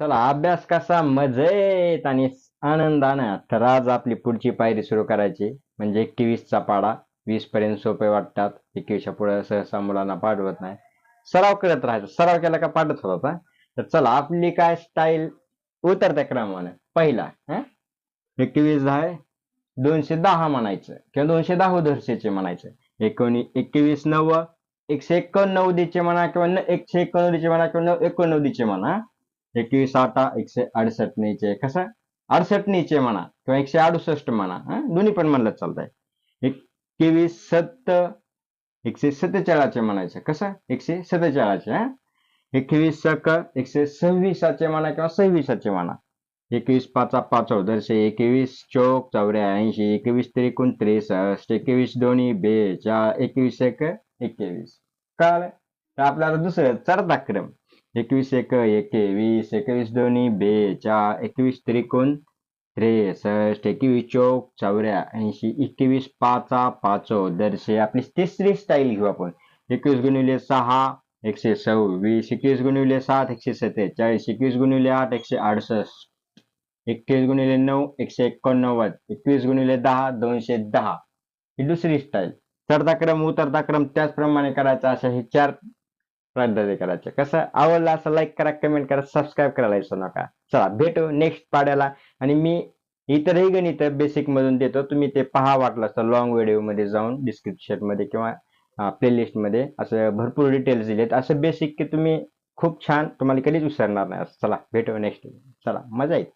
चला अभ्यास कसा मजेत आणि आनंदानं तर आज आपली पुढची पायरी सुरू करायची. म्हणजे एकवीसचा पाडा. वीस पर्यंत सोपे वाटतात. एकवीसच्या पुढे सहसा मुलांना पाठवत नाही. सराव करत राहायचा. सराव केला का पाठत होता तर चला आपली काय स्टाईल उतरत्या क्रमाने. पहिला हं? एकवीस दहा दोनशे दहा म्हणायचं. किंवा दोनशे दहा दर्शेचे म्हणायचं. एकोणी एकवीस नव्व एकशे एकोणनव्वदीचे म्हणा किंवा एकशे एकोणनव्वदीचे म्हणा किंवा एकोणनव्वदीचे म्हणा. एकवीस आठा एकशे अडसष्ट नीचे कसं? अडसष्ट नीचे म्हणा किंवा एकशे अडुसष्ट म्हणा दोन्ही पण म्हणलं चालतंय. एकवीस सत्त एकशे सत्तेचाळीसचे म्हणायचं. कसं? एकशे सत्तेचाळीसचे हा? एकवीस सक एकशे सव्वीसाचे म्हणा किंवा सव्वीसाचे म्हणा. एकवीस पाचा पाच दरशे एकवीस चौक चौऱ्याऐंशी एकवीस त्रिकोण त्रेसष्ट एकवीस दोन्ही बेचाळ एकवीस एक एकवीस. कळालं? तर आपल्याला दुसरं चढता क्रम. एकवीस एक एकवीस एकवीस दोन्ही बे चार एकवीस त्रिकोण त्रेसष्ट एकवीस चौक चौऱ्याऐंशी एकवीस पाचा पाचो दरशे आपली तिसरी स्टाईल घेऊ आपण. एकवीस गुणिले सहा एकशे सव्वीस एकवीस गुणिले सात एकशे सत्तेचाळीस एकवीस गुणिले आठ एकशे अडुसष्ट एकवीस गुणिले नऊ एकशे एकोणनव्वद एकवीस गुणिले दहा दोनशे दहा. ही दुसरी स्टाईल चढता क्रम उतरता क्रम त्याचप्रमाणे करायचा अशा हे चार पद्धती करायचं कसं आवडलं असं लाईक करा कमेंट करा सबस्क्राईब करायला विसरू नका चला भेटू नेक्स्ट पाड्याला आणि मी इतरही गणित बेसिक मधून देतो तुम्ही ते पहा वाटलं असं लॉंग व्हिडिओमध्ये जाऊन डिस्क्रिप्शनमध्ये किंवा प्लेलिस्टमध्ये असं भरपूर डिटेल्स दिलेत असं बेसिक की तुम्ही खूप छान तुम्हाला कधीच विसरणार नाही चला भेटू नेक्स्ट चला मजा येईल